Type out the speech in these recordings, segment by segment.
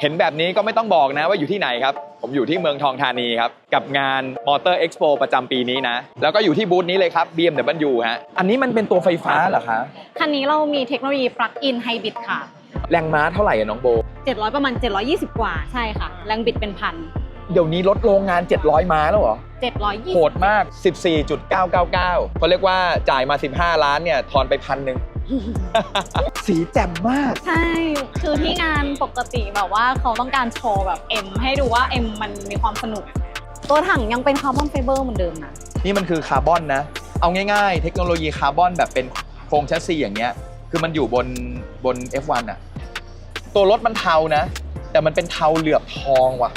เห็นแบบนี้ก็ไม่ต้องบอกนะว่าอยู่ที่ไหนครับ ผมอยู่ที่เมืองทองธานีครับ กับงาน Motor Expo ประจำปีนี้นะ แล้วก็อยู่ที่บูธนี้เลยครับ BMW ฮะ อันนี้มันเป็นตัวไฟฟ้าเหรอคะ คันนี้เรามีเทคโนโลยี plug-in hybrid ค่ะ แรงม้าเท่าไหร่อะน้องโบ 700 ประมาณ 720 กว่าใช่ค่ะ แรงบิดเป็นพัน เดี๋ยวนี้ลดโรงงาน 700 ม้าแล้วเหรอโห720ดมาก 14.999เขาเรียกว่าจ่ายมา 15 ล้านเนี่ย ทอนไปพันหนึ่ง สีแจ่มมาก ใช่ คือที่งานปกติแบบว่าเขาต้องการโชว์แบบ M ให้ดูว่า M มันมีความสนุก ตัวถังยังเป็นคาร์บอนไฟเบอร์เหมือนเดิมนะนี่มันคือคาร์บอนนะ เอาง่ายๆ เทคโนโลยีคาร์บอนแบบเป็นโครงแชสซีอย่างเงี้ย คือมันอยู่บนบน F1 อะตัวรถมันเทานะ แต่มันเป็นเทาเหลือบทองว่ะ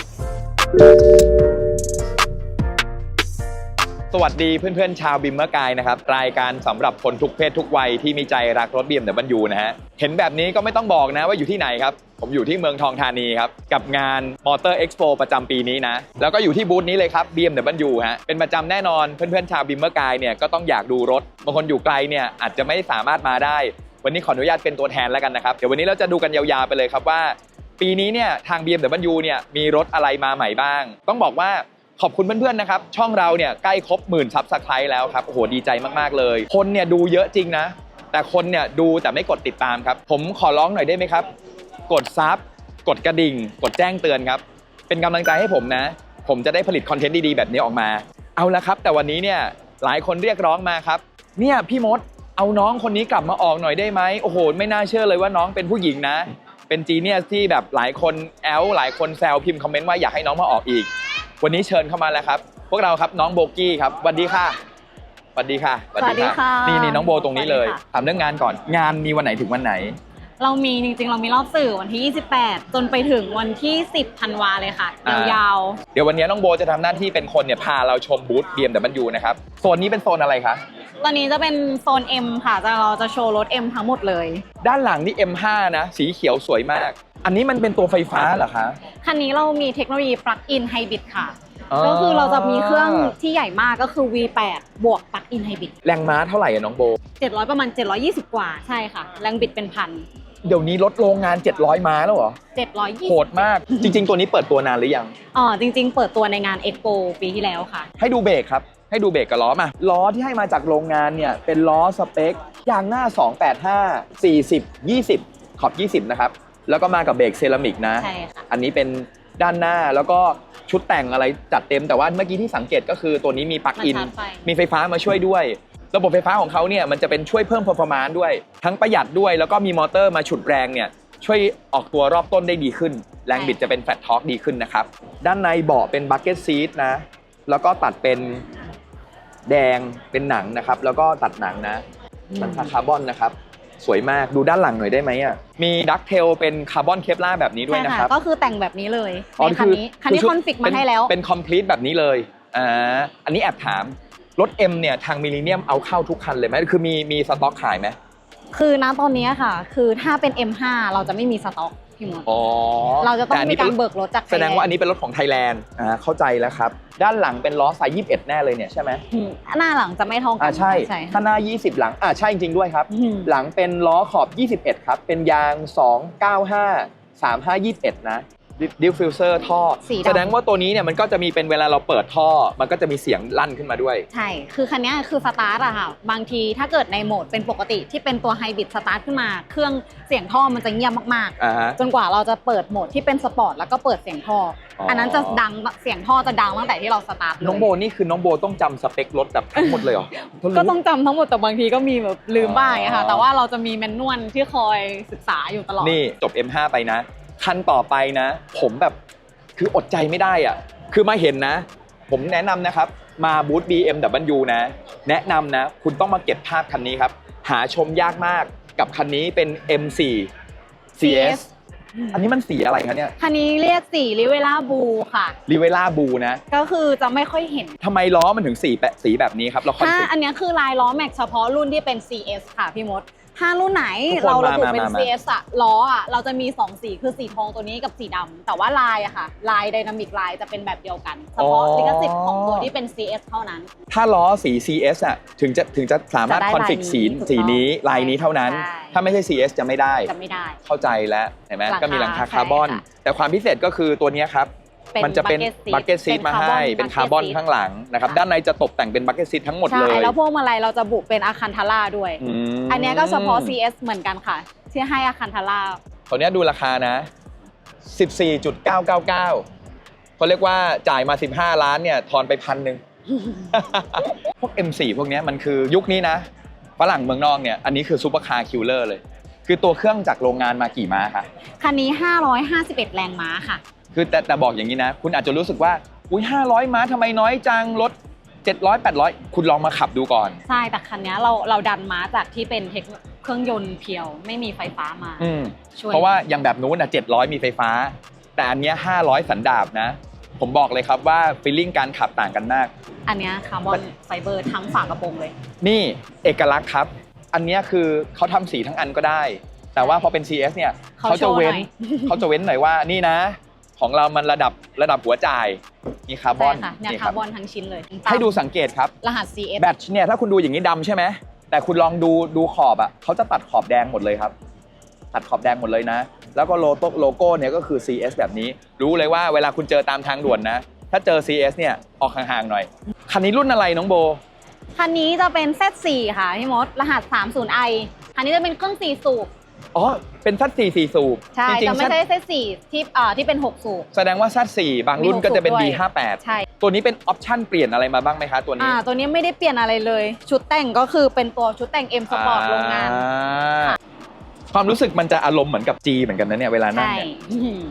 สวัสดีเพื่อนๆ ชาวบิมเมอร์กายนะครับรายการสำหรับคนทุกเพศทุกวัยที่มีใจรักรถ BMW นะฮะเห็นแบบนี้ก็ไม่ต้องบอกนะว่าอยู่ที่ไหนครับ ผมอยู่ที่เมืองทองธานีครับ กับงาน Motor Expo ประจำปีนี้นะ แล้วก็อยู่ที่บูธนี้เลยครับ BMW ฮะเป็นประจำแน่นอนเพื่อนๆ ชาวบิมเมอร์กายเนี่ยก็ต้องอยากดูรถบางคนอยู่ไกลเนี่ยอาจจะไม่สามารถมาได้ วันนี้ขออนุญาตเป็นตัวแทนแล้วกันนะครับ เดี๋ยววันนี้เราจะดูกันยาวๆไปเลยครับว่า ปีนี้เนี่ยทาง BMW เนี่ยมีรถอะไรมาใหม่บ้าง ต้องบอกว่า ขอบคุณเพื่อนๆนะครับ ช่องเราเนี่ยใกล้ครบหมื่นซับสไครต์แล้วครับโอ้โหดีใจมากๆเลย คนเนี่ยดูเยอะจริงนะ แต่คนเนี่ยดูแต่ไม่กดติดตามครับ ผมขอร้องหน่อยได้ไหมครับ กดซับกดกระดิ่ง กดแจ้งเตือนครับ เป็นกำลังใจให้ผมนะ ผมจะได้ผลิตคอนเทนต์ดีๆแบบนี้ออกมา เอาละครับ แต่วันนี้เนี่ยหลายคนเรียกร้องมาครับ เนี่ยพี่มดเอาน้องคนนี้กลับมาออกหน่อยได้ไหมโอ้โห ไม่น่าเชื่อเลยว่าน้องเป็นผู้หญิงนะ เป็นจีเนียสที่แบบหลายคนแอลหลายคนแซวพิมพ์คอมเมนต์ว่าอยากให้น้องมาออกอีก วันนี้เชิญเข้ามาแล้วครับ พวกเราครับน้องโบกี้ครับสวัสดีค่ะสวัสดีค่ะสวัสดีค่ะนี่นี่น้องโบตรงนี้เลยสวัสดีค่ะ ถามเรื่องงานก่อน งานมีวันไหนถึงวันไหน เรามีจริงๆ เรามีรอบสื่อวันที่ 28 จนไปถึงวันที่ 10ธันวาเลยค่ะ อ่ายาวเดี๋ยววันนี้น้องโบจะทำหน้าที่เป็นคนเนี่ยพาเราชมบูธ BMW นะครับโซนนี้เป็นโซนอะไรคะๆ ตอนนี้จะเป็นโซน M ค่ะจะเราจะโชว์รถ M ทั้งหมดเลย ด้านหลังนี่ M5 นะ สีเขียวสวยมาก อันนี้มันเป็นตัวไฟฟ้าเหรอคะ คันนี้เรามีเทคโนโลยี plug-in hybrid ค่ะก็คือเราจะมีเครื่องที่ใหญ่มากก็คือ V8 บวก plug-in hybrid แรงม้าเท่าไหร่อะน้องโบ 700 ประมาณ 720 กว่าใช่ค่ะ แรงบิดเป็นพันเดี๋ยวนี้ลดโรงงาน 700 ม้าแล้วเหรอ 720โหดมาก จริง ๆ ตัวนี้เปิดตัวนานหรือยัง อ๋อจริง ๆ เปิดตัวในงาน Expo ปีที่แล้วค่ะ ให้ดูเบรกครับ ให้ดูเบรกกับล้อมา ล้อที่ให้มาจากโรงงานเนี่ย เป็นล้อสเปคยางหน้า 285 40 20 ขอบ 20 นะครับ แล้วก็มากับเบรกเซรามิกนะ ใช่ค่ะอันนี้เป็นด้านหน้าแล้วก็ชุดแต่งอะไรจัดเต็มแต่ว่าเมื่อกี้ที่สังเกตก็คือตัวนี้มีปลั๊กอินมันชาร์จไฟ มีไฟฟ้ามาช่วยด้วย ระบบไฟฟ้าของเขาเนี่ยมันจะเป็นช่วยเพิ่ม performance ด้วย ทั้งประหยัดด้วย แล้วก็มีมอเตอร์มาฉุดแรงเนี่ยช่วยออกตัวรอบต้นได้ดีขึ้น แรงบิดจะเป็นแฟลตทอร์กดีขึ้นนะครับ ด้านในเบาะเป็นบักเก็ตซีทนะ แล้วก็ตัดเป็นแดงเป็นหนังนะครับ แล้วก็ตัดหนังนะสันคาร์บอนนะครับ สวยมากดูด้านหลังหน่อยได้ไหมอะมีดักเทลเป็นคาร์บอนเคปลาแบบนี้ด้วยใช่นะครับ ก็คือแต่งแบบนี้เลยอ๋อในคันนี้คันนี้ชุดคอนฟิกมาให้แล้ว เป็นคอมพลีทแบบนี้เลยอ่าอันนี้แอบถามรถ M เนี่ยทางมิล l เนียมเอาเข้าทุกคันเลยไหมคือมีมีสต็อกขายไหม คือณตอนนี้ค่ะ คือถ้าเป็น M5 เราจะไม่มีสต็อกพี่มดอ๋อเราจะต้องแต่นมีนี้กาป็รนเบิกรถจากแสดงว่าอันนี้เป็นรถของไทยแลนด์อ่าเข้าใจแล้วครับ ด้านหลังเป็นล้อไซส์21 แน่เลยเนี่ยใช่ไหมอืมหน้าหลังจะไม่เท่ากัอ่าใช่ใช่ถ้าหน้า 20 หลังอ่าใช่จริง ๆ ด้วยครับอืมหลังเป็นล้อขอบ 21 ครับ เป็นยาง 295 3521 นะ ดิฟฟิวเซอร์ท่อสีดำ แสดงว่าตัวนี้เนี่ยมันก็จะมีเป็นเวลาเราเปิดท่อ มันก็จะมีเสียงลั่นขึ้นมาด้วย ใช่ คือคันนี้คือสตาร์ทอะค่ะ บางทีถ้าเกิดในโหมดเป็นปกติที่เป็นตัวไฮบริดสตาร์ทขึ้นมา เครื่องเสียงท่อมันจะเงียบมากอ่าฮะ ๆ จนกว่าเราจะเปิดโหมดที่เป็นสปอร์ตแล้วก็เปิดเสียงท่ออออั อันนั้นจะดังเสียงท่อจะดังตั้งแต่ที่เราสตาร์ทเลยน้องโบนี่คือน้องโบต้องจำสเปครถแบบทั้งหมดเลยเหรอ ก็ต้องจำทั้งหมดแต่บางทีก็มีแบบลืมบ้างอย่างเงี้ยอ๋ค่ะอแต่ว่าเราจะมีแมนนวลที่คอยศึกษาอยู่ตลอด นี่จบ M5 ไปนะ คันต่อไปนะ ผมแบบคืออดใจไม่ได้อะ คือมาเห็นนะ ผมแนะนำนะครับ มาบูธ BMW นะ แนะนำนะ คุณต้องมาเก็บภาพคันนี้ครับ หาชมยากมากกับคันนี้เป็น M4 CS อันนี้มันสีอะไรคะเนี่ย คันนี้เรียกสีลิเวล่าบูค่ะรีเวล่าบูนะ ก็คือจะไม่ค่อยเห็น ทำไมล้อมันถึงสีแบบสีแบบนี้ครับแล้วคอนถ้าฟิกอันเนี้ยคือลายล้อแม็กเฉพาะรุ่นที่เป็น CS ค่ะพี่มด ถ้ารุ่นไหนทุกคนเราระบุเป็นมามามา CS อะล้ออะเราจะมี 2 สีคือสีทองตัวนี้กับสีดำแต่ว่าลายอะค่ะ ลายไดนามิกลายจะเป็นแบบเดียวกัน เฉพาะลิขสิทธิ์ของตัวที่เป็น CS เท่านั้น ถ้าล้อสี CS อะถึงจะถึงจะสามารถจะได้คอนฟิกลายนี้สีถูกต้องสีนี้ลายนี้เท่านั้น ใช่ ถ้าไม่ใช่ CS จะไม่ได้ จะไม่ได้ เข้าใจแล้วเห็นไหมราคาก็มีหลังคาใช่คาร์บอนค่ะ แต่ความพิเศษก็คือตัวเนี้ยครับ มันจะเป็นบักเก็ตซีเป็ทนมาคาร์บอนให้เป็นคาร์บอน bucket seat ข้างหลังนะครับ ค่ะ ด้านในจะตกแต่งเป็นบักเก็ตซีททั้งหมดเลใช่ยแล้วพวงมาลัยเราจะบุเป็นอาคันทาร่าด้วย มอันเนี้ยก็เฉพาะ CS เหมือนกันค่ะ ที่ให้อาคันทาร่าตัวเนี้ยดูราคานะ 14.999เขาเรียกว่าจ่ายมา 15 ล้านเนี่ยทอนไปพันหนึ่ง พวก M4 พวกเนี้ยมันคือยุคนี้นะฝรั่งเมืองนอกเนี่ยอันนี้คือซูเปอร์คาร์คิลเลอร์เลย คือตัวเครื่องจากโรงงานมากี่ม้าคะคันนี้ 551 แรงม้าค่ะ คือแต่แต่บอกอย่างนี้นะ คุณอาจจะรู้สึกว่าอุ้ย500 ม้าทำไมน้อยจังรถ700 800 คุณลองมาขับดูก่อน ใช่แต่คันเนี้ยเราเราดันม้าจากที่เป็นเทคเครื่องยนต์เพียวไม่มีไฟฟ้ามาอืมช่วยเพราะว่าอย่างแบบนู้นอะ700 มีไฟฟ้า แต่อันเนี้ย500 สันดาบนะ ผมบอกเลยครับว่าฟีลลิ่งการขับต่างกันมาก อันเนี้ยคาร์บอนไฟเบอร์ทั้งฝากระโปรงเลย นี่เอกลักษณ์ครับ อันเนี้ยคือเขาทำสีทั้งอันก็ได้ แต่ว่าพอเป็น CS เนี่ยเขาเขาจะเว้นโชว์หน่อยเขาจะเว้นหน่อยว่านี่นะ ของเรามันระดับระดับหัวจ่ายมีคาร์บอใช่นค่ะเนี่ยนี่คคารับร์บอนทั้งชิ้นเลยให้ดูสังเกตครับ รหัส CS แบตเนี่ยถ้าคุณดูอย่างนี้ดำใช่ไหมแต่คุณลองดูดูขอบอะเขาจะตัดขอบแดงหมดเลยครับ ตัดขอบแดงหมดเลยนะ แล้วก็โลโก้โลโก้เนี่ยก็คือ CS แบบนี้ รู้เลยว่าเวลาคุณเจอตามทางด่วนนะ ถ้าเจอ CS เนี่ยออกห่างๆหน่อย คันนี้รุ่นอะไรน้องโบ คันนี้จะเป็น Z4 ค่ะพี่มดรหัส 30i คันนี้จะเป็นเครื่อง4สูบ อ๋อ เป็นซัดสี่สี่สูบใช่จริงจะๆไม่ซัดใช่ Z4 ที่อ่าที่เป็น6สูบ แสดงว่าซัดสี่บางรุ่นก็จะเป็นมีหกสูบด้วย B58 ใช่ ตัวนี้เป็นออปชั่นเปลี่ยนอะไรมาบ้างไหมคะตัวนี้อ่าตัวนี้ไม่ได้เปลี่ยนอะไรเลย ชุดแต่งก็คือเป็นตัวชุดแต่ง M Sport โรงงาน อ่าความรู้สึกมันจะอารมณ์เหมือนกับ G เหมือนกันนะเนี่ยเวลานั่งใช่ เนี่ย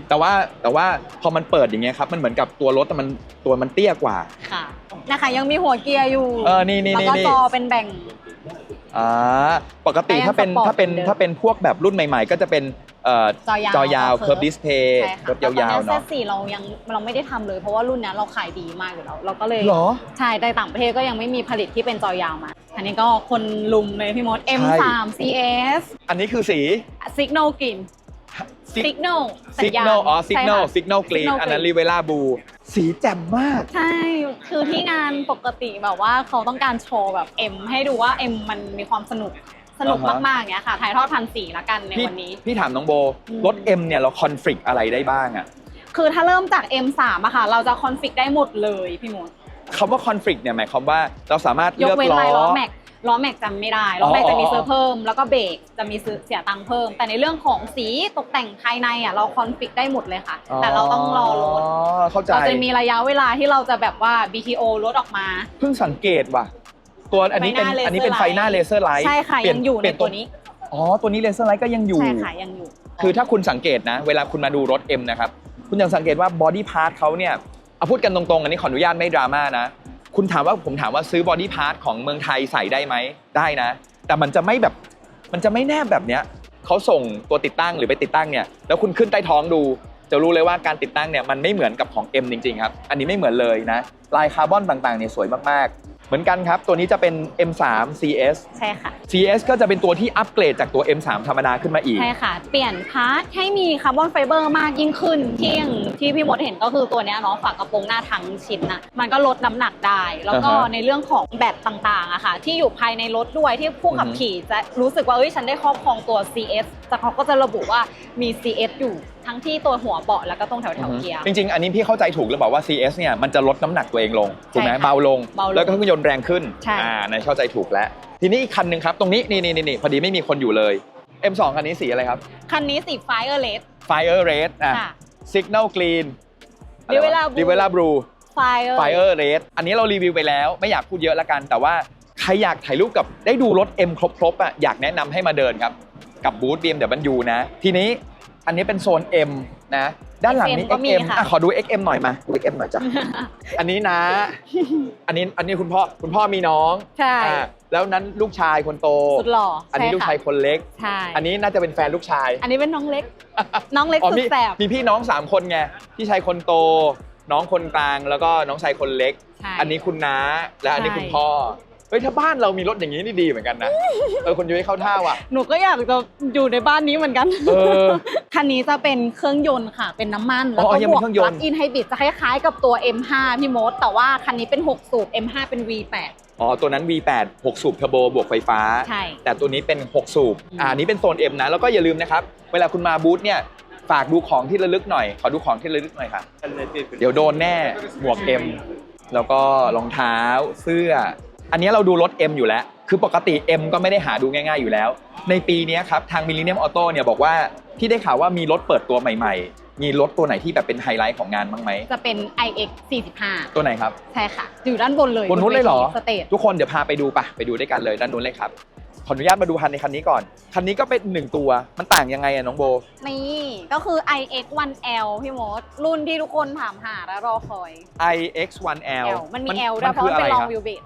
แต่ว่าแต่ว่าพอมันเปิดอย่างเงี้ยครับมันเหมือนกับตัวรถแต่มันตัวมันเตี้ยกว่า ค่ะ นะคะยังมีหัวเกียร์อยู่ เออนี่นี่แล้วก็นี่จอเป็นแบ่ง อ่าปกติแต่ยังถ้าเป็นสปอร์ตถ้าเป็นเหมือนเดิมถ้าเป็นพวกแบบรุ่นใหม่ ๆ ก็จะเป็นเอ่อจอยาวจอยาวกับเคิร์ฟ curve ดิสเพย์ใช่ค่ะรถยาวๆแล้เนาะตอนนี้ Z4 เรายังเราไม่ได้ทำเลยเพราะว่ารุ่นเนี้ยเราขายดีมากอยู่แล้วเราก็เลยเหรอใช่ในต่างประเทศก็ยังไม่มีผลิตที่เป็นจอยาวมา อันนี้ก็คนลุมเลยพี่มด M3 CS อันนี้คือสี Signal Green Signal สัญญาณ Signal อ๋อใช่ Signal ค่ะ Signal Green Signal อันนั้น Green รีเวล่าบู สีแจ่มมาก ใช่ คือที่งานปกติแบบว่าเขาต้องการโชว์แบบ M ให้ดูว่า M มันมีความสนุก สนุกอ่าฮะ มากๆเนี้ยค่ะ ถ่ายทอดพันสีละกันในพี่วันนี้ พี่ถามน้องโบ อืม รถ M เนี่ยเราคอนฟ lict อะไรได้บ้างอะคือถ้าเริ่มจาก M3 อะค่ะ เราจะคอนฟิกได้หมดเลยพี่มดคำว่าคอนฟ lict เนี่ยหมายความว่าเราสามารถยเลืกอกเว้นล้ลายล้ออแม็ก ล้อแม็กจำไม่ได้ล้อแม็กอ๋อจะมีอ๋อซื้อเพิ่ม แล้วก็เบรกจะมีซื้อเสียตังค์เพิ่ม แต่ในเรื่องของสีตกแต่งภายในอะเราคอนฟิกได้หมดเลยค่ะ แต่เราต้องรอรถอ๋อเข้าใจเราจะมีระยะเวลาที่เราจะแบบว่า BTO รถออกมา เพิ่งสังเกตว่ะตัวอันนี้เป็นไฟหน้าอันนี้เป็นไฟหน้าเล laser เซอร์ไลท์ใช่ค่ะยังอยู่ในตัวนี้อ๋อตัวนี้เลเซอร์ไลท์ก็ยังอยู่ใช่ค่ะยังอยู่ คือถ้าคุณสังเกตนะ เวลาคุณมาดูรถ M นะครับคุณยังสังเกตว่าบอดี้พาร์ทเขาเนี่ยเอาพูดกันตรงๆ อันนี้ขออนุญาตไม่ดราม่านะ คุณถามว่าผมถามว่าซื้อบอดี้พาร์ทของเมืองไทยใส่ได้ไหมได้นะ แต่มันจะไม่แบบมันจะไม่แนบแบบเนี้ยเขาส่งตัวติดตั้งหรือไปติดตั้งเนี่ยแล้วคุณขึ้นใต้ท้องดู จะรู้เลยว่าการติดตั้งเนี่ยมันไม่เหมือนกับของ M จริงๆครับอันนี้ไม่เหมือนเลยนะลายคาร์บอนต่างๆเนี่ยสวยมาก เหมือนกันครับ ตัวนี้จะเป็น M3 CS ใช่ค่ะ CS ก็จะเป็นตัวที่อัปเกรดจากตัว M3 ธรรมดาขึ้นมาอีก ใช่ค่ะ เปลี่ยนพาร์ทให้มีคาร์บอนไฟเบอร์มากยิ่งขึ้น ที่อย่างที่พี่มดเห็นก็คือตัวเนี้ยเนาะฝากระโปรงหน้าทั้งชิ้นน่ะมันก็ลดน้ำหนักได้ แล้วก็อ่าฮะ ในเรื่องของแบตต่างๆอะค่ะ ที่อยู่ภายในรถด้วยที่ผู้ขับอือฮึขี่จะรู้สึกว่าเอ้ยฉันได้ครอบครองตัว CS แต่เขาก็จะระบุว่ามี CS อยู่ทั้งที่ตัวหัวเบาะแล้วก็ตรงแถวแถวๆเกียร์ จริงๆ อันนี้พี่เข้าใจถูกหรือเปล่าว่า CS เนี่ยมันจะลดน้ำหนักตัวเองลงถูกไหมใช่ค่ะเบาลง เบาลงแล้วก็เครื่องยนต์แรงขึ้นใช่ อ่าในนเข้าใจถูกแล้ว ทีนี้อีกคันหนึ่งครับ ตรงนี้นี่นี่นี่พอดีไม่มีคนอยู่เลย M2 คันนี้สีอะไรครับ คันนี้สี Fire Red Fire Red อะ ค่ะ Signal Green Rivera Blue Rivera Blue Fire Fire Red อันนี้เรารีวิวไปแล้วไม่อยากพูดเยอะละกัน แต่ว่าใครอยากถ่ายรูปกับได้ดูรถ M ครบๆอะอยากแนะนำให้มาเดินครับ กับบูธ BMW นะ ทีนี้ อันนี้เป็นโซน M นะ ด้านหลังนี้ XM ก็มี XM ค่ะ อะขอดู XM หน่อยมาดู XM หน่อยจ้ะ อันนี้นะ อันนี้อันนี้คุณพ่อคุณพ่อมีน้องใช่ อ่าแล้วนั้นลูกชายคนโต สุดหล่ออันนี้ใช่ลูกค่ะชายคนเล็ก ใช่อันนี้น่าจะเป็นแฟนลูกชาย อันนี้เป็นน้องเล็ก น้องเล็กอ๋อสุมีดแสบมีพี่น้อง 3 คนไง พี่ชายคนโต น้องคนกลาง แล้วก็น้องชายคนเล็ก ใช่ อันนี้คุณน้า และอันนี้ใช่ คุณพ่อ เฮ้ยถ้าบ้านเรามีรถอย่างนี้นี่ดีเหมือนกันนะ เออคนยุ้ยเข้าท่าว่ะ หนูก็อยากจะอยู่ในบ้านนี้เหมือนกันเออคันนี้จะเป็นเครื่องยนต์ค่ะ เป็นน้ำมัน แล้วอ๋ก็อยังบเป็วนกเครื่องยปนต์ ลั๊กอินไฮบริดจะคล้ายๆกับตัว M5 พี่มด แต่ว่าคันนี้เป็น 6 สูบ M5 เป็น V8 อ๋อ ตัวนั้น V8 6 สูบเทอร์โบบวกไฟฟ้า ใช่ แต่ตัวนี้เป็น 6 สูบ อ่าอันนี้เป็นโซน M นะ แล้วก็อย่าลืมนะครับ เวลาคุณมาบูธเนี่ย ฝากดูของที่ระลึกหน่อย ขอดูของที่ระลึกหน่อยค่ะ เดี๋ยวโดนแน่ หมวก M แล้วก็รองเท้า เสื้อ อันนี้เราดูรถ M อยู่แล้ว คือปกติ M ก็ไม่ได้หาดูง่ายๆอยู่แล้ว ในปีนี้ครับทาง Millennium Auto เนี่ยบอกว่าที่ได้ข่าวว่ามีรถเปิดตัวใหม่ๆ มีรถตัวไหนที่แบบเป็นไฮไลท์ของงานบ้างไหม จะเป็น iX 45 ตัวไหนครับ ใช่ค่ะ อยู่ด้านบนเลยบนนู้นเลยเหรอ สเตจทุกคนเดี๋ยวพาไปดูปะไปดูด้วยกันเลยด้านนู้นเลยครับ ขออนุญาตมาดูคันในคันนี้ก่อน คันนี้ก็เป็นหนึ่งตัว มันต่างยังไงอะน้องโบ นี่ก็คือ iX 1L พี่มด รุ่นที่ทุกคนถามหาและรอคอย iX1L L มันมี L ด้วยเพราะคือมันอะไรเป็น long ครับ wheelbase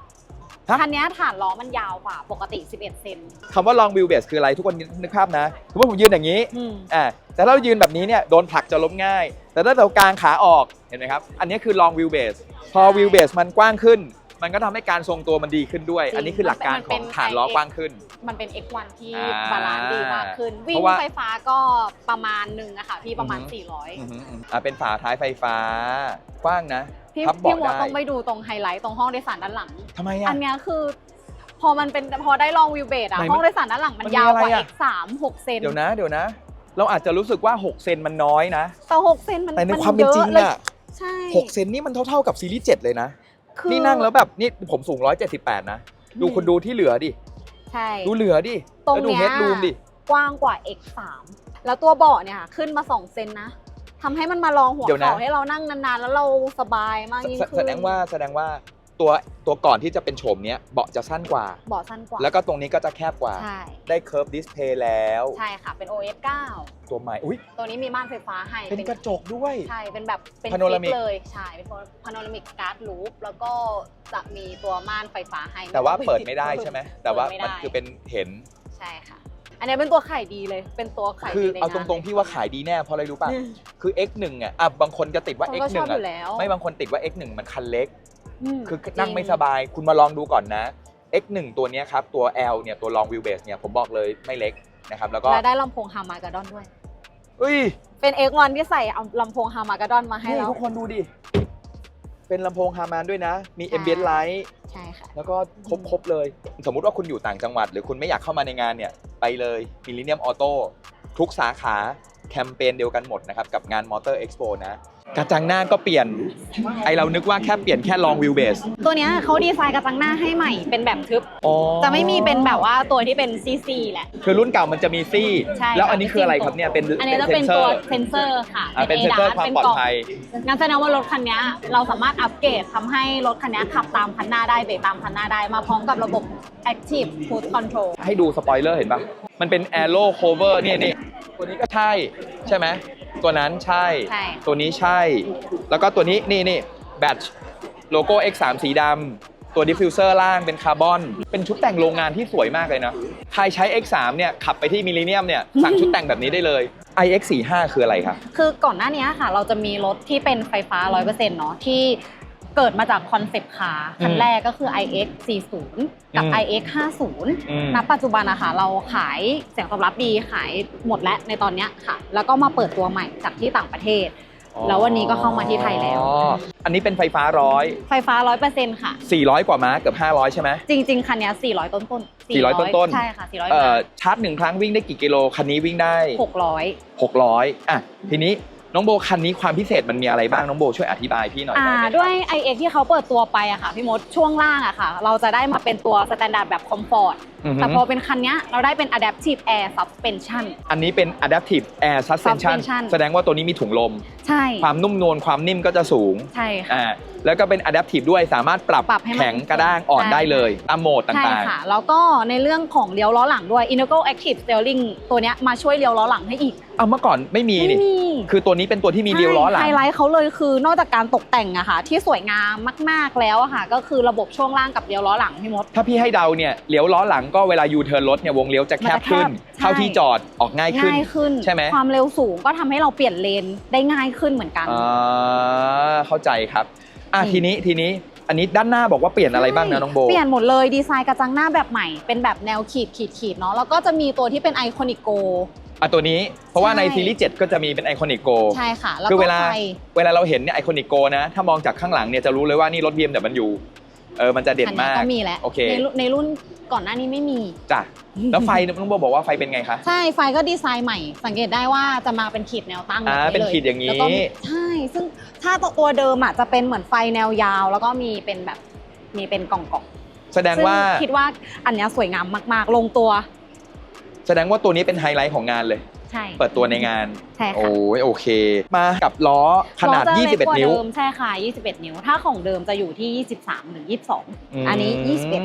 ฮะ คันนี้ฐานล้อมันยาวกว่าปกติ 11 เซนคำว่า long wheelbase คืออะไรทุกคนนึกภาพนะสมมติผมยืนอย่างนี้อืมอ่าแต่ถ้าเรายืนแบบนี้เนี่ยโดนผลักจะล้มง่าย แต่ถ้าเรากางขาออกเห็นไหมครับ อันนี้คือ long wheelbase พอใช่ wheelbase มันกว้างขึ้น มันก็ทำให้การทรงตัวมันดีขึ้นด้วยจริงอันนี้คือหลักการมันขเป็อนงฐานล้อกว้างขึ้น มันเป็น X1 ที่อ่าบาลานซ์ดีมากขึ้น วิ่เพงราะว่า ไฟฟ้าก็ประมาณหนึ่งอะค่ะพี่ประมาณอือฮึ400 อือหืออืออ่าเป็นฝาท้ายไฟฟ้ากว้างนะ พี่พับพี่เบาะมดได้ ต้องไปดูตรงไฮไลท์ตรงห้องโดยสารด้านหลัง ทำไมอัอะนเนี้ยคือ พอมันเป็นพอได้ลองวิวเบดอะไหนมันห้องโดยสารด้านหลังมันมันมียาวกว่าอะไรอะ X3 6เซนเดี๋ยวนะ เดี๋ยวนะ เราอาจจะรู้สึกว่า 6 เซนมันน้อยนะ แต่6เซนมันแต่ในความเป็นจริงยะเลยอะใช่6เซนนี่มันเท่าๆกับซีรีส์7เลยนะ คือนี่นั่งแล้วแบบนี่ผมสูง 178 นะ ดูอืมคนดูที่เหลือดิ ใช่ ดูเหลือดิ ตรงแล้วดูเนี้ย เฮดรูมดิ กว้างกว่า X3 แล้วตัวเบาะเนี่ยค่ะขึ้นมา 2 เซนนะ ทำให้มันมารองหัวเดี๋ยวนะ เข่าให้เรานั่งนานๆ แล้วเราสบายมากยิ่งแสขึ้นแสดงว่าแสดงว่าตัวตัวก่อนที่จะเป็นโฉมเนี้ยเบาะจะสั้นกว่า เบาะสั้นกว่าแล้วก็ตรงนี้ก็จะแคบกว่า ใช่ได้เคิร์ฟดิสเพย์แล้ว ใช่ค่ะเป็น OS 9ตัวใหม่อุ้ยตัวนี้มีม่านไฟฟ้าให้เป็นกระจกด้วย ใช่เป็นแบบเป็น Panoramic ฟิกเลยใช่เป็นพาโนรามิกการ์ดลูปแล้วก็จะมีตัวม่านไฟฟ้าให้แต่ว่าไต้องเปิดไม่ได้ใช่ไหมแต่ว่าเปิดมันไได้คือเป็นเห็น ใช่ค่ะ อันนี้เป็นตัวขายดีเลย เป็นตัวขายคือดีในเอาตรงๆ พี่ว่าขายดีแน่เพราะอะไรรู้ป่ะอืมคือ X1 อะอะบางคนจะติดว่า คนก็ X1 ชอบออะยู่แล้วไม่บางคนติดว่า X1 มันคันเล็ก มคือนั่งไม่สบายคุณมาลองดูก่อนนะ X1 ตัวเนี้ยครับ ตัว L เนี่ยตัว long wheelbase เนี่ยผมบอกเลยไม่เล็กนะครับ แล้วก็และได้ลำโพงฮามากาดอนด้วย เอ้ยเป็น X1 ที่ใส่เอาลำโพงฮามากาดอนมาให้นี่เราทุกคนดูดิ เป็นลำโพงฮามานด้วยนะ มีใช่ ambient light ใช่ค่ะ แล้วก็ครบครบเลย สมมุติว่าคุณอยู่ต่างจังหวัด หรือคุณไม่อยากเข้ามาในงานเนี่ย ไปเลย Millennium Auto ทุกสาขาแคมเปญเดียวกันหมดนะครับ กับงาน Motor Expo นะกระจังหน้าก็เปลี่ยน ไอเรานึกว่าแค่เปลี่ยนแค่ long wheelbase ตัวเนี้ยเขาดีไซน์กระจังหน้าให้ใหม่เป็นแบบทึบอ๋อจะไม่มีเป็นแบบว่าตัวที่เป็นซีซีแหละ คือรุ่นเก่ามันจะมีซี่ใช่แล้วอันนี้คืออะไรครับเนี่ย เป็นอันนี้จะเป็นตัวเซนเซอร์ค่ะอ่าเป็นเซนเซอร์ความปลอดภัยงั้นแสดงว่ารถคันนี้เราสามารถอัปเกรดทำให้รถคันนี้ขับตามคันหน้าได้เบรกตามคันหน้าได้มาพร้อมกับระบบ Active Cruise Control ให้ดูสปอยเลอร์เห็นปะมันเป็น Aero Cover เนี่ยนี่ตัวนี้ก็ใช่ใช่ไหมตัวนั้นใช่ ใช่ ตัวนี้ใช่ แล้วก็ตัวนี้นี่นี่แบตโลโก้ X3 สีดำตัวดิฟฟิวเซอร์ล่างเป็นคาร์บอน เป็นชุดแต่งโรงงานที่สวยมากเลยนะ ใครใช้ X3 เนี่ยขับไปที่มิลเลนเนียมเนี่ยสั่งชุดแต่งแบบนี้ได้เลย iX45 คืออะไรครับ คือก่อนหน้านี้ค่ะ เราจะมีรถที่เป็นไฟฟ้า 100%เนาะที่ เกิดมาจากคอนเซปต์คาร์คันอืมแรกก็คือ iX 40 กับอืม iX 50อืมณปัจจุบันนะคะเราขายเสียงตอบรับดีขายหมดแล้วในตอนเนี้ยค่ะ แล้วก็มาเปิดตัวใหม่จากที่ต่างประเทศ แล้ววันนี้ก็เข้ามาที่ไทยแล้วอ๋ออันนี้เป็นไฟฟ้าร้อยไฟฟ้า100%ค่ะ 400 กว่าม้าเกือบ500 ใช่ไหมจริง ๆ คันเนี้ย400 ต้นๆ400ต้นๆใช่ค่ะ400เอ่มาอชาร์จหนึ่งครั้งวิ่งได้กี่กิโลคันนี้วิ่งได้ 600 600อะทีนี้ น้องโบคันนี้ความพิเศษมันมีอะไรบ้างน้องโบช่วยอธิบายพี่หน่อยอ่าได้ไหมด้วย iX ที่เขาเปิดตัวไปอะค่ะพี่มดช่วงล่างอะค่ะ เราจะได้มาเป็นตัวสแตนดาร์ดแบบคอมฟอร์ตอือฮึ แต่พอเป็นคันเนี้ยเราได้เป็น Adaptive Air Suspension อันนี้เป็น adaptive air suspension Suspension แสดงว่าตัวนี้มีถุงลม ใช่ ความนุ่มนวลความนิ่มก็จะสูงใช่ค่ะ อ่า แล้วก็เป็น adaptive ด้วยสามารถปรับปรับให้มัน แข็งกระด้างอ่อนใช่ได้เลยตามโหมดใช่ต่างค่ะ แล้วก็ในเรื่องของเลี้ยวล้อหลังด้วย Integral Active Steering ตัวเนี้ยมาช่วยเลี้ยวล้อหลังให้อีกๆเอาเมื่อก่อนไม่มีไม่นี่มีคือตัวนี้เป็นตัวที่มีเดียวล้อหลังไฮไลท์เขาเลยคือนอกจากการตกแต่งอะค่ะ ที่สวยงามมากๆแล้วอะค่ะ ก็คือระบบช่วงล่างกับเลี้ยวล้อหลังพี่มด ถ้าพี่ให้เดาเนี่ยเลี้ยวล้อหลังก็เวลายูเทิร์นรถเนี่ยวงเลี้ยวจะแคบขึ้น มันจะแคบ เข้าที่ใช่จอดออกง่ายขึ้น ง่ายขึ้น ใช่ไหม ความเร็วสูงก็ทำให้เราเปลี่ยนเลนได้ง่ายขึ้นเหมือนกัน อ่าเข้าใจครับ อะอืมทีนี้ทีนี้อันนี้ด้านหน้าบอกว่าเปลี่ยนอะไรบ้างนะน้องโบ เปลี่ยนหมดเลยดีไซน์กระจังหน้าแบบใหม่เป็นแบบแนวขีดขีดขีดเนาะแล้วก็จะมีตัวที่เป็นไอคอนิโก อะตัวนี้เพราะว่าในใช่ซีรีส์7ก็จะมีเป็นไอคอนิโกใช่ค่ะ แล้วคือก็เวลาไฟ เวลาเราเห็นเนี่ยไอคอนิโกนะ ถ้ามองจากข้างหลังเนี่ยจะรู้เลยว่านี่รถ BMW เออมันจะเด่นอันนี้มากก็มีแล้วโอเคในรุ่นในรุ่นก่อนหน้านี้ไม่มีจ้ะแล้วไฟน้องโบบอกว่าไฟเป็นไงคะใช่ไฟก็ดีไซน์ใหม่ สังเกตได้ว่าจะมาเป็นขีดแนวตั้งแบบอ่านี้เป็นเลยขีดอย่างนี้แล้วก็มีใช่ซึ่งถ้าตัวเดิมอะจะเป็นเหมือนไฟแนวยาว แล้วก็มีเป็นแบบมีเป็นกล่องกล่องแสดงว่าซึ่คิดว่าอันเนี้ยสวยงามมาก ๆ ลงตัว แสดงว่าตัวนี้เป็นไฮไลท์ของงานเลย ใช่ เปิดตัวในงาน ใช่ค่ะ โอ้ยโอเค มากับล้อขนาด ล้อจะเล็กกว่า21 นิ้วเดิมใช่ค่ะ 21 นิ้ว ถ้าของเดิมจะอยู่ที่ 23หรือ22 อันนี้ 21 ม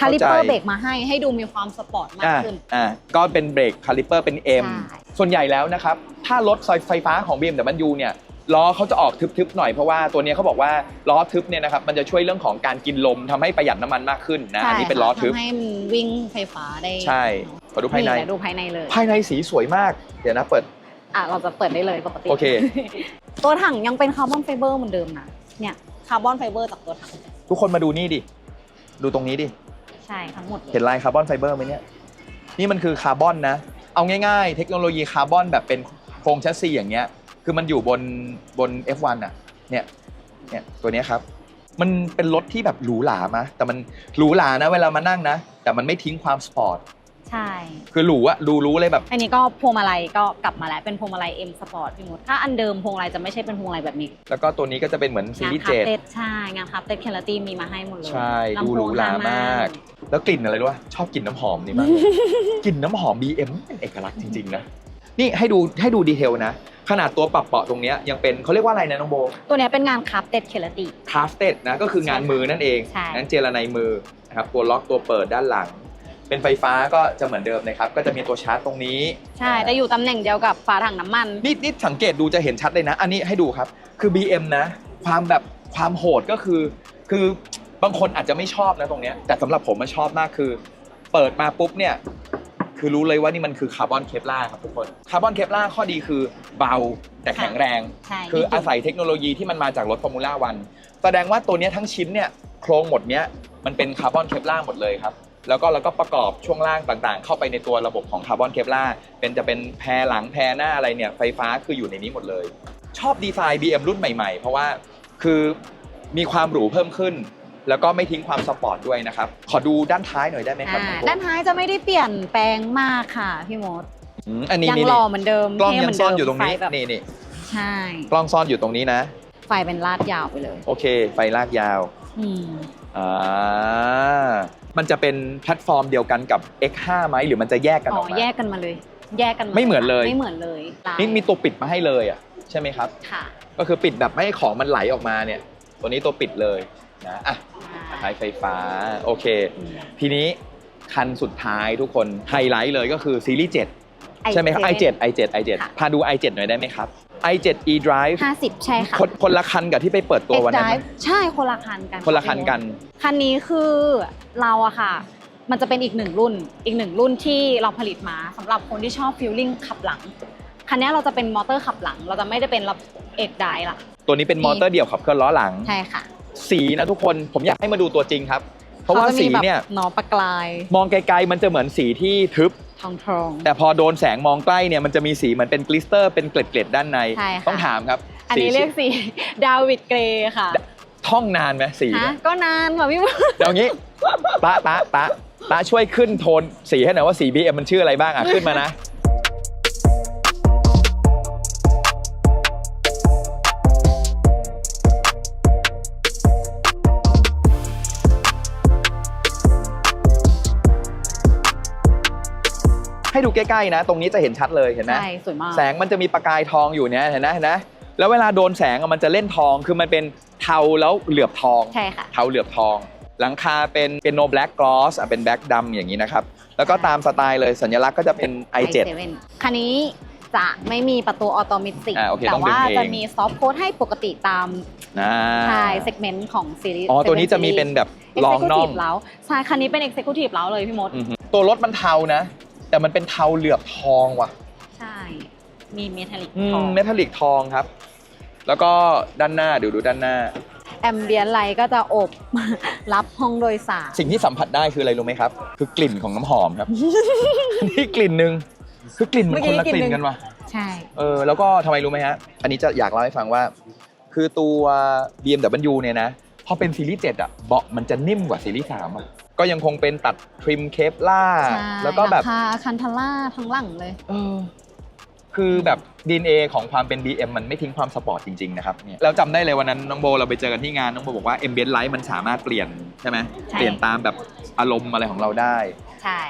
คาลิเปอร์ข้าใจ เบรกมาให้ให้ดูมีความสปอร์ตมากอ่าขึ้น อ่าก็เป็นเบรกคาลิเปอร์เป็น M ใช่ ส่วนใหญ่แล้วนะครับ ถ้ารถไฟฟ้าของ BMW เนี่ยล้อเขาจะออกทึบๆหน่อยเพราะว่าตัวเนี้ยเขาบอกว่าล้อทึบเนี่ยนะครับมันจะช่วยเรื่องของการกินลมทำให้ประหยัดน้ำมันมากขึ้นนะอันนี้เป็นล้อทึบทำให้มันวิ่งไฟฟ้าได้ใช่ ขอดูภายในเดี๋วดูภายในเลยภายในสีสวยมาก เดี๋ยวนะเปิด อะเราจะเปิดได้เลยปกติโอเค ตัวถังยังเป็นคาร์บอนไฟเบอร์เหมือนเดิมนะเนี่ยคาร์บอนไฟเบอร์จากตัวถังทุกคนมาดูนี่ดิ ดูตรงนี้ดิ ใช่ทั้งหมดเลยเห็นลายคาร์บอนไฟเบอร์ไหมเนี่ย นี่มันคือคาร์บอนนะ เอาง่ายๆ เทคโนโลยีคาร์บอนแบบเป็นโครงแชสซีอย่างเงี้ย คือมันอยู่บนบน F1 อะ เนี่ย เนี่ยตัวเนี้ยครับ มันเป็นรถที่แบบหรูหรามะแต่มันหรูหรานะเวลามานั่งนะ แต่มันไม่ทิ้งความสปอร์ต ใช่ คือหรูอะดูรู้เลยแบบ อันนี้ก็พวงมาลัยก็กลับมาแล้วเป็นพวงมาลัย M Sport พี่มดถ้าอันเดิมพวงมาลัยจะไม่ใช่เป็นพวงมาลัยแบบนี้แล้วก็ตัวนี้ก็จะเป็นเหมือนซีงานรีส์คาเจ็ร์ดเต็ดใช่งานคาร์เต็ดแคลตี้มีมาให้หมดเลยใช่ลำดูโพหรูงหราฮมาก แล้วกลิ่นอะไรรู้ป่ะชอบกลิ่นน้ำหอมนี่มากเลย กลิ่นน้ำหอม BM เป็นเอกลักษณ์จริง ๆ นะ นี่ให้ดูให้ดูดีเทลนะ ขนาดตัวปรับเปาะตรงเนี้ยยังเป็นเขาเรียกว่าอะไรนะน้องโบตัวเนี้ยเป็นงานคาร์เต็ดแคลตี้ คราฟเต็ดนะ ก็คืองานมือนั่นเองใช่งั้นเจรไนมือนะครับตัวล็อกตัวเปิดด้านหลัง เป็นไฟฟ้าก็จะเหมือนเดิมนะครับ ก็จะมีตัวชาร์จตรงนี้ ใช่จะอยู่ตำแหน่งเดียวกับฝาถังน้ำมัน นี่นี่สังเกตดูจะเห็นชัดเลยนะ อันนี้ให้ดูครับ คือ BM นะ ความแบบความโหดก็คือ คือบางคนอาจจะไม่ชอบนะตรงเนี้ย แต่สำหรับผมมันชอบมากคือ เปิดมาปุ๊บเนี่ย คือรู้เลยว่านี่มันคือคาร์บอนเคปลาร์ครับทุกคน คาร์บอนเคปลาร์ข้อดีคือเบาแต่แข็งแรง ใช่ คือจริงๆอาศัยเทคโนโลยีที่มันมาจากรถฟอร์มูล่าวันแสดงว่าตัวเนี้ยทั้งชิ้นเนี่ยโครงหมดเนี้ยมันเป็นคาร์บอนเคปลาร์หมดเลยครับ แล้วก็เราก็ประกอบช่วงล่างต่างๆ เข้าไปในตัวระบบของคาร์บอนเคปลาร์เป็นจะเป็นแพรหลังแพรหน้าอะไรเนี่ยไฟฟ้าคืออยู่ในนี้หมดเลย ชอบดีไซน์ BM รุ่นใหม่ๆ เพราะว่าคือมีความหรูเพิ่มขึ้น แล้วก็ไม่ทิ้งความสปอร์ตด้วยนะครับ ขอดูด้านท้ายหน่อยได้ไหมครับอ่าน้องโบด้านท้ายจะไม่ได้เปลี่ยนแปลงมากค่ะพี่มดอืมอันนี้ยังนี่รอเหมือนเดิมกล้องเท่ยัเหมืงนซ่อนเดิมอยู่ตรงนี้ไฟแบบนี่นี่ใช่กล้องซ่อนอยู่ตรงนี้นะ ไฟเป็นลาดยาวไปเลย โอเค ไฟลากยาวอืม อ่า มันจะเป็นแพลตฟอร์มเดียวกันกับ X5 ไหมหรือมันจะแยกกันอ๋อออกมา แยกกันมาเลย แยกกันาไม่เหมือนเลย ไม่เหมือนเลยลายนี่มีตัวปิดมาให้เลยอะใช่ไหมครับ ค่ะก็คือปิดแบบไม่ให้ของมันไหลออกมาเนี่ย ตัวนี้ตัวปิดเลยนะอะท้ายไฟฟ้าโอเคอืมทีนี้คันสุดท้ายทุกคนไฮไลท์เลยก็คือซีรีส์7 ใช่ไหมครับ i7 i7 i7 ค่ะ พาดู i7 หน่อยได้ไหมครับ i7 e-drive ห้าสิบใช่ค่ะ คนคนละคันกับที่ไปเปิดตัว X วันนั้นไหม Drive ใช่คนละคันกันคนละคันกัน คันนี้คือเราอะค่ะ มันจะเป็นอีกหนึ่งรุ่น อีกหนึ่งรุ่นที่เราผลิตมาสำหรับคนที่ชอบฟิลลิ่งขับหลัง คันนี้เราจะเป็นมอเตอร์ขับหลัง เราจะไม่ได้เป็นระบบเอกไดละตัวนี้เป็นมอเตอร์เดี่ยวขับเคลื่อนล้อหลัง ใช่ค่ะสีนะทุกคนผมอยากให้มาดูตัวจริงครับ เพราะว่าขจสีมีแบบเนี่ยหนอประกลาย มองไกลๆมันจะเหมือนสีที่ทึบ ทองทองแต่พอโดนแสงมองใกล้เนี่ยมันจะมีสีเหมือนเป็นกลิสเตอร์เป็นเกล็ดๆด้านใน ใช่ค่ะ ต้องถามครับอันนี้สีเรียกสี ดาวิดเกรย์ค่ะท่องนานไหมสีฮะเนี่ยก็นานค่ะพี่มดเดี๋ยวงี้ตะตะตะตะช่วยขึ้นโทนสีให้หน่อยว่าสี BM มันชื่ออะไรบ้างอะขึ้นมานะ ให้ดูใกล้ๆนะ ตรงนี้จะเห็นชัดเลยเห็นไหมใช่สวยมากแสงมันจะมีประกายทองอยู่เนี่ยเห็นไหมเห็นไหมแล้วเวลาโดนแสงอะมันจะเล่นทองคือมันเป็นเทาแล้วเหลือบทองใช่ค่ะเทาเหลือบทอง หลังคาเป็นเป็นโนแบล็กกลอสเป็นแบล็กดำอย่างนี้นะครับแล้วก็ตามสไตล์เลยสัญลักษณ์ก็จะเป็น i7 คันนี้จะไม่มีประตูออโตเมติกอ่าโอเคแต่ต้องดึงว่าเองจะมีซอฟต์โค้ดให้ปกติตามอ่าใช่เซกเมนต์ของซีรีส์อ๋อตัวนี้จะมีเป็นแบบลองน่อง Executive แล้วใช่คันนี้เป็น Executive แล้วเลยพี่มดอือฮึตัวรถมันเทานะ แต่มันเป็นเทาเหลือบทองว่ะใช่ มีเมทัลลิกอืทองมเมทัลลิกทองครับ แล้วก็ด้านหน้าเดี๋ยวดูด้านหน้า แอมเบียนไลท์ก็จะอบ รับห้องโดยสาร สิ่งที่สัมผัสได้คืออะไรรู้ไหมครับ คือกลิ่นของน้ำหอมครับ นี่กลิ่นหนึ่งคือกลิ่นมันคนละกลิ่นกันว่ะใช่ เออแล้วก็ทำไมรู้ไหมฮะ อันนี้จะอยากเล่าให้ฟังว่า คือตัว BMW เนี่ยนะพอเป็นซีรีส์7อะเบาะมันจะนิ่มกว่าซีรีส์3อะ ก็ยังคงเป็นตัดทริมเคปล่าใช่แล้วก็แบบราคาคันทาร่าทั้งหลังเลย เออคือแบบ DNA ของความเป็น BM มันไม่ทิ้งความสปอร์ตจริง ๆ นะครับเนี่ยเราจำได้เลยวันนั้นน้องโบเราไปเจอกันที่งาน น้องโบบอกว่า Ambient Light มันสามารถเปลี่ยนใช่ไหมใช่ เปลี่ยนตามแบบอารมณ์อะไรของเราได้ ใช่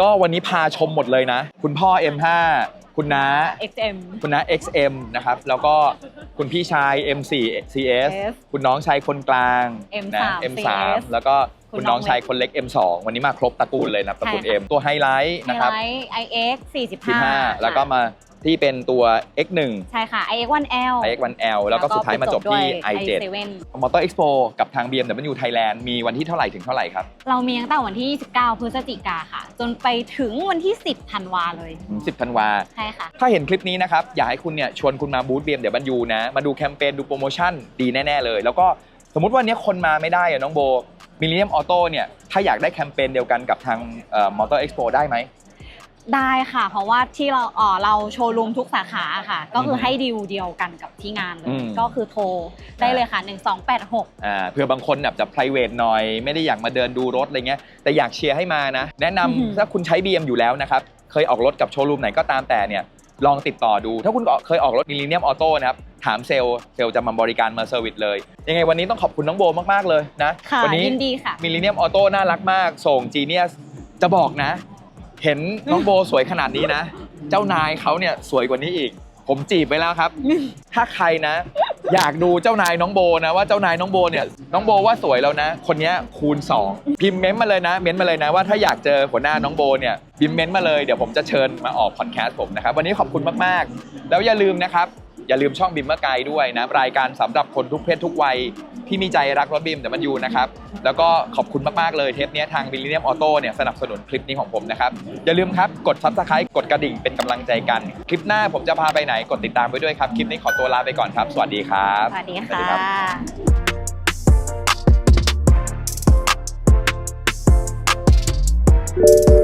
ก็วันนี้พาชมหมดเลยนะ คุณพ่อ M5 คุณน้า XM คุณน้า XM นะครับ แล้วก็คุณพี่ชาย M4 CS S คุณน้องชายคนกลาง M3 นะ M3 CS แล้วก็ คุณน้องคุณน้องชายคนเล็ก M2 วันนี้มาครบตระกูลเลยนะตระกูลใช่ค่ะ M ตัวไฮไลท์ไฮนะครับไลท์ iX 45 15แล้วก็มาที่เป็นตัว X1 ใช่ค่ะ iX 1L iX1L แล้วก็สุดท้ายมาจบที่ i7 i7 Motor Expo กับทาง BMW Thailand มีวันที่เท่าไหร่ถึงเท่าไหร่ครับ เรามีตั้งแต่วันที่ 29 พฤศจิกาค่ะ จนไปถึงวันที่ 10 ธันวาเลย 10 ธันวา ใช่ค่ะ ถ้าเห็นคลิปนี้นะครับ อยากให้คุณเนี่ยชวนคุณมาบูธ BMW นะ มาดูแคมเปญดูโปรโมชั่นดีแน่ ๆ เลย แล้วก็สมมุติว่าเนี้ยคนมาไม่ได้อะน้องโบ มิลเล n ยมออโต้เนี่ยถ้าอยากได้แคมเปญเดียวกันกับทางมอเตอร์เอ็กซ์โปได้ไหมได้ค่ะ เพราะว่าที่เราเอ่อเราโชว์รูมทุกสาขาค่ะ ก็คือมให้ดีลเดียวกันกับที่งานเลอืยมก็คือโทรได้เลยค่ะ 1286อ่าเผื่อบางคนแบบจะ private หน่อย ไม่ได้อยากมาเดินดูรถอะไรเงี้ยแต่อยากเชียร์ให้มานะ แนะนำอือหือถ้าคุณใช้ BM อยู่แล้วนะครับ เคยออกรถกับโชว์รูมไหนก็ตามแต่เนี่ยลองติดต่อดู ถ้าคุณเคยออกรถมิลเล n ยมออโต้นะครับ ถามเซลล์เซลล์จะมาบริการมาเซอร์วิสเลย ยังไงวันนี้ต้องขอบคุณน้องโบมากๆเลยนะค่ะวันี้ยินดีค่ะ มิลเล n ยมออโต้น่ารักมาก ส่งจีเนียสจะบอกนะ เห็นน้องโบสวยขนาดนี้นะ เจ้านายเขาเนี่ยสวยกว่านี้อีก ผมจีบไปแล้วครับ ถ้าใครนะ อยากดูเจ้านายน้องโบนะว่าเจ้านายน้องโบเนี่ยน้องโบว่าสวยแล้วนะ คนเนี้ยคูณ 2 พิมพ์เม้นต์มาเลยนะ เม้นต์มาเลยนะว่าถ้าอยากเจอหัวหน้าน้องโบเนี่ยพิมพ์เม้นต์มาเลยเดี๋ยวผมจะเชิญมาออกพอดแคสต์ผมนะครับวันนี้ขอบคุณมากๆ แล้วอย่าลืมนะครับ อย่าลืมช่องบิมเมอร์ไกด์ด้วยนะรายการสำหรับคนทุกเพศทุกวัยที่มีใจรักรถบิมแต่มันยูนะครับ แล้วก็ขอบคุณมาก ๆ เลยเทปนี้ทางบิลเลียมออโต้เนี่ยสนับสนุนคลิปนี้ของผมนะครับ อย่าลืมครับ กดซับสไครต์กดกระดิ่งเป็นกำลังใจกัน คลิปหน้าผมจะพาไปไหนกดติดตามไว้ด้วยครับ คลิปนี้ขอตัวลาไปก่อนครับ สวัสดีครับ สวัสดีค่ะ